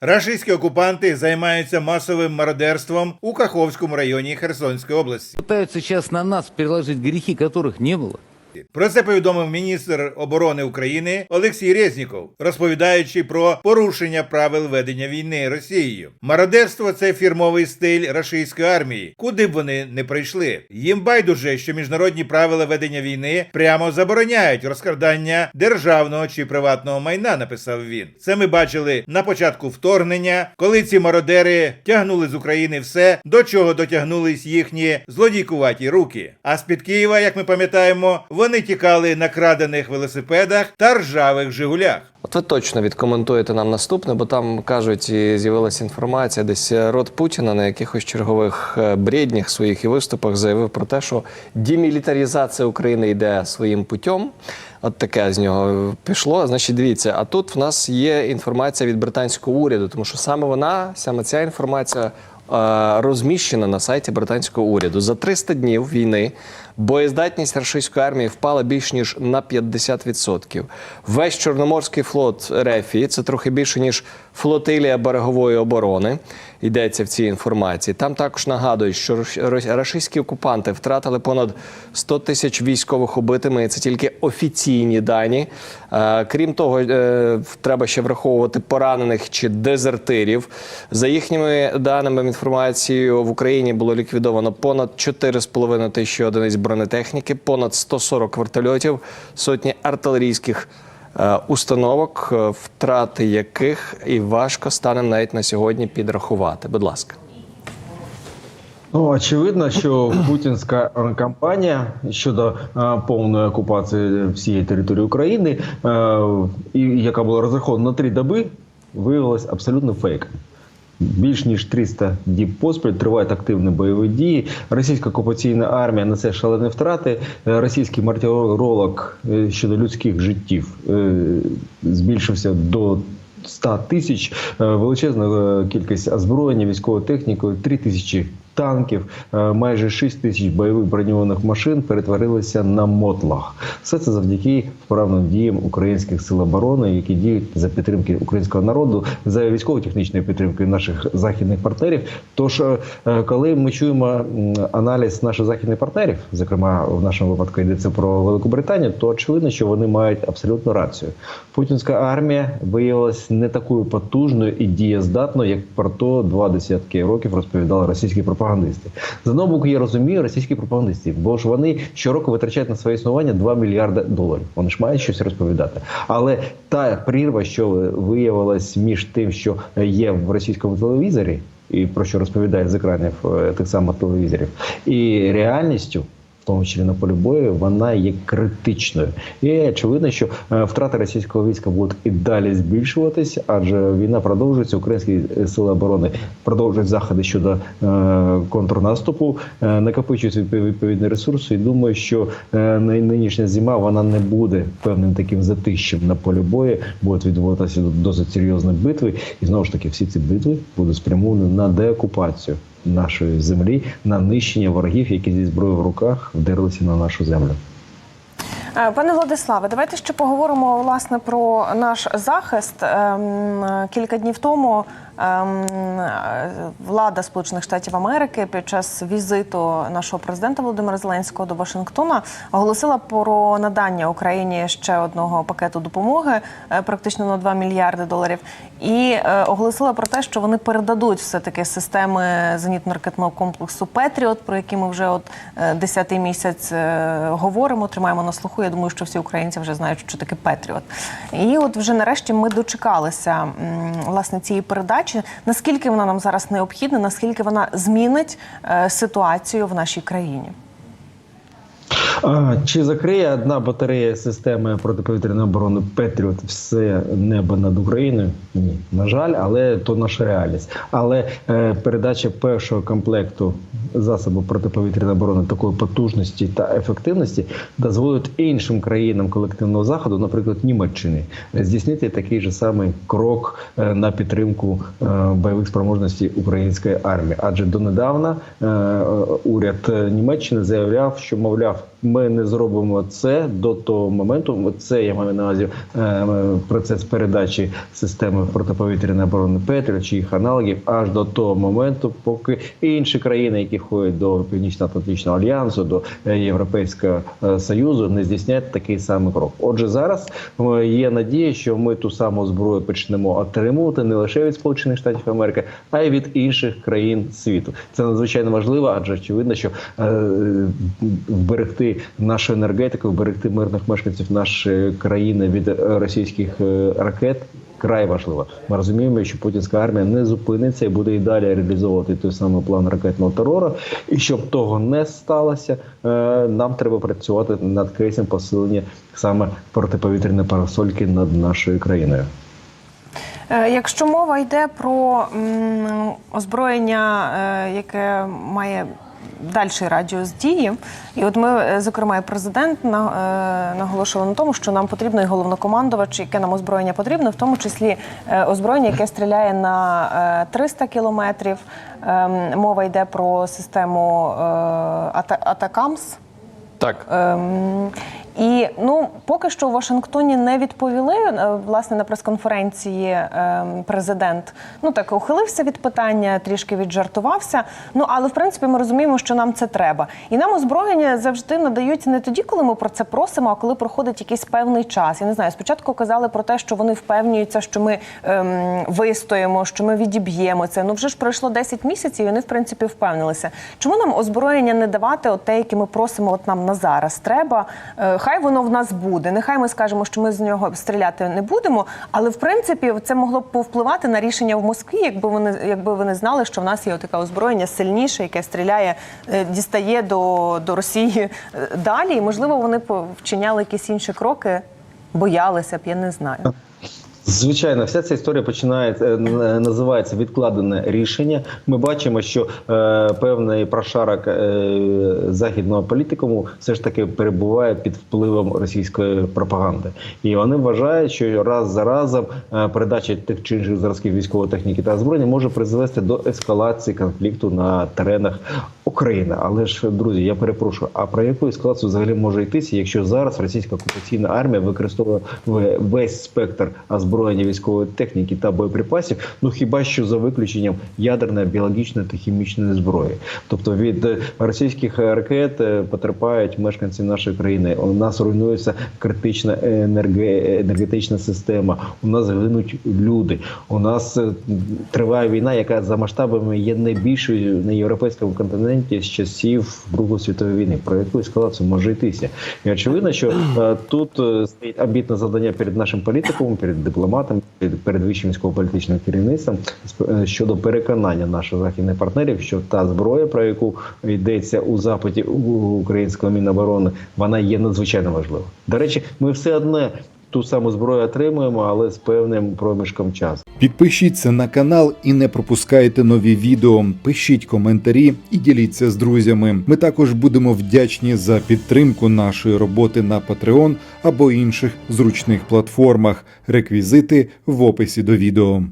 Рашистські окупанти займаються масовим мародерством у Каховському районі Херсонської області. Пытаются сейчас на нас переложить грехи, которых не было. Про це повідомив міністр оборони України Олексій Резніков, розповідаючи про порушення правил ведення війни Росією. Мародерство це фірмовий стиль рашистської армії, куди б вони не прийшли. Їм байдуже, що міжнародні правила ведення війни прямо забороняють розкрадання державного чи приватного майна. Написав він. Це ми бачили на початку вторгнення, коли ці мародери тягнули з України все, до чого дотягнулись їхні злодійкуваті руки. А з під Києва, як ми пам'ятаємо, вони тікали на крадених велосипедах та ржавих Жигулях. От ви точно відкоментуєте нам наступне, бо там кажуть, і з'явилася інформація, десь рот Путіна на якихось чергових е, бреднях своїх і виступах заявив про те, що демілітаризація України йде своїм путем. От таке з нього пішло. Значить, дивіться, а тут в нас є інформація від британського уряду, тому що саме вона, саме ця інформація е, розміщена на сайті британського уряду. За 300 днів війни боєздатність російської армії впала більш ніж на 50%. Весь Чорноморський флот Рефі це трохи більше ніж флотилія берегової оборони. Йдеться в цій інформації. Там також нагадують, що російські окупанти втратили понад 100 тисяч військових убитими. Це тільки офіційні дані. Е, Крім того, е, треба ще враховувати поранених чи дезертирів. За їхніми даними інформацією, в Україні було ліквідовано понад 4,5 тисячі одиниць бронетехніки, понад 140 вертольотів, сотні артилерійських установок, е, втрати яких і важко стане навіть на сьогодні підрахувати. Будь ласка. Ну, очевидно, що путінська кампанія щодо е, повної окупації всієї території України, е, і яка була розрахована на три доби, виявилась абсолютно фейком. Більш ніж 300 діб поспіль тривають активні бойові дії. Російська окупаційна армія несе шалені втрати. Е, Російський мартиролог е, щодо людських життів е, збільшився до 100 тисяч. Величезна кількість озброєння, військової техніки, 3 тисячі танків, е, майже 6 тисяч бойових броньованих машин перетворилися на мотлах. Все це завдяки вправним діям українських сил оборони, які діють за підтримки українського народу, за військово-технічної підтримки наших західних партнерів. Тож, е, коли ми чуємо аналіз наших західних партнерів, зокрема в нашому випадку йдеться про Великобританію, то очевидно, що вони мають абсолютну рацію. Путінська армія виявилась не такою потужною і дієздатною, як про то два десятки років розповідали російські пропагандисти. З одного боку, я розумію російських пропагандистів, бо ж вони щороку витрачають на своє існування 2 мільярди доларів. Вони ж мають щось розповідати. Але та прірва, що виявилась між тим, що є в російському телевізорі, і про що розповідають з екранів е, тих самих телевізорів, і реальністю. Тому числі на полі бою, вона є критичною. І очевидно, що е, втрати російського війська будуть і далі збільшуватись, адже війна продовжується. Українські е, сили оборони продовжують заходи щодо е, контрнаступу, накопичують відповідні ресурси. І думаю, що нинішня зима вона не буде певним таким затищем на полі бою. Будуть відбуватися досить серйозні битви, і знову ж таки всі ці битви будуть спрямовані на деокупацію нашої землі, на нищення ворогів, які зі зброєю в руках вдерлися на нашу землю. Е, Пане Владиславе, давайте ще поговоримо власне про наш захист. Ем, Кілька днів тому ем, влада Сполучених Штатів Америки під час візиту нашого президента Володимира Зеленського до Вашингтона оголосила про надання Україні ще одного пакету допомоги, е, практично на 2 мільярди доларів, і е, оголосила про те, що вони передадуть все таки системи зенітно-ракетного комплексу Петріот, про які ми вже от 10-й місяць говоримо, тримаємо на слуху. Я думаю, що всі українці вже знають, що таке Петріот. І от вже нарешті ми дочекалися власне цієї передачі. Наскільки вона нам зараз необхідна, наскільки вона змінить е, ситуацію в нашій країні? Чи закриє одна батарея системи протиповітряної оборони Петріот все небо над Україною? Ні, на жаль, але то наша реальність. Але е, передача першого комплекту засоби протиповітряної оборони такої потужності та ефективності дозволить іншим країнам колективного заходу, наприклад, Німеччині, здійснити такий же самий крок е, на підтримку е, бойових спроможностей української армії. Адже донедавна уряд Німеччини заявляв, що мовляв, ми не зробимо це до того моменту. Це я маю на увазі е, процес передачі системи протиповітряної оборони Петріот чи їх аналогів аж до того моменту, поки інші країни, які входять до Північно-Атлантичного альянсу, до е, Європейського е, союзу, не здійснять такий самий крок. Отже, зараз є надія, що ми ту саму зброю почнемо отримувати не лише від Сполучених Штатів Америки, а й від інших країн світу. Це надзвичайно важливо, адже очевидно, що вберегти нашу енергетику, вберегти мирних мешканців нашої країни від е, російських е, ракет. Край важливо. Ми розуміємо, що путінська армія не зупиниться і буде і далі реалізовувати той самий план ракетного терору. І щоб того не сталося, е, нам треба працювати над кейсом посилення саме протиповітряної парасольки над нашою країною. Якщо мова йде про озброєння, яке має дальший радіус дії, і от ми, е, зокрема, і президент на- е, наголошували на тому, що нам потрібно і головнокомандувач, яке нам озброєння потрібно, в тому числі е, озброєння, яке стріляє на е, 300 кілометрів. Ем, Мова йде про систему Атакамс. Так. І ну поки що у Вашингтоні не відповіли. Е, Власне на прес-конференції ем, президент ну так ухилився від питання, трішки віджартувався. Ну але в принципі ми розуміємо, що нам це треба. І нам озброєння завжди надають не тоді, коли ми про це просимо, а коли проходить якийсь певний час. Я не знаю. Спочатку казали про те, що вони впевнюються, що ми ем, вистоїмо, що ми відіб'ємо це. Ну вже ж пройшло 10 місяців, і вони в принципі впевнилися. Чому нам озброєння не давати, от те, яке ми просимо, от нам на зараз треба. Е, Хай воно в нас буде. Нехай ми скажемо, що ми з нього стріляти не будемо. Але в принципі це могло б повпливати на рішення в Москві, якби вони якби вони знали, що в нас є таке озброєння сильніше, яке стріляє, е, дістає до, до Росії е, далі. І можливо, вони вчиняли якісь інші кроки, боялися б, я не знаю. Звичайно, вся ця історія починає е, називається відкладене рішення. Ми бачимо, що е, певний прошарок е, західного політикуму все ж таки перебуває під впливом російської пропаганди, і вони вважають, що раз за разом е, передача тих чи інших зразків військової техніки та озброєння може призвести до ескалації конфлікту на теренах України. Але ж друзі, я перепрошую. А про яку ескалацію взагалі може йтися, якщо зараз російська окупаційна армія використовує весь спектр озброєння військової техніки та боєприпасів? Ну хіба що за виключенням ядерної, біологічної та хімічної зброї? Тобто від е, російських ракет е, потерпають мешканці нашої країни. У нас руйнується критична енерге- енергетична система. У нас гинуть люди. У нас е, триває війна, яка за масштабами є найбільшою на європейському континенті з часів Другої світової війни. Про яку ескалацію може йтися? І очевидно, що тут стоїть амбітне завдання перед нашим політиком, перед дипломатом, перед, перед вищим військово-політичним керівництвом е, щодо переконання наших західних партнерів, що та зброя, про яку йдеться у запиті українського міноборони, вона є надзвичайно важлива. До речі, ми все одне ту саму зброю отримуємо, але з певним проміжком часу. Підпишіться на канал і не пропускайте нові відео. Пишіть коментарі і діліться з друзями. Ми також будемо вдячні за підтримку нашої роботи на Patreon або інших зручних платформах. Реквізити в описі до відео.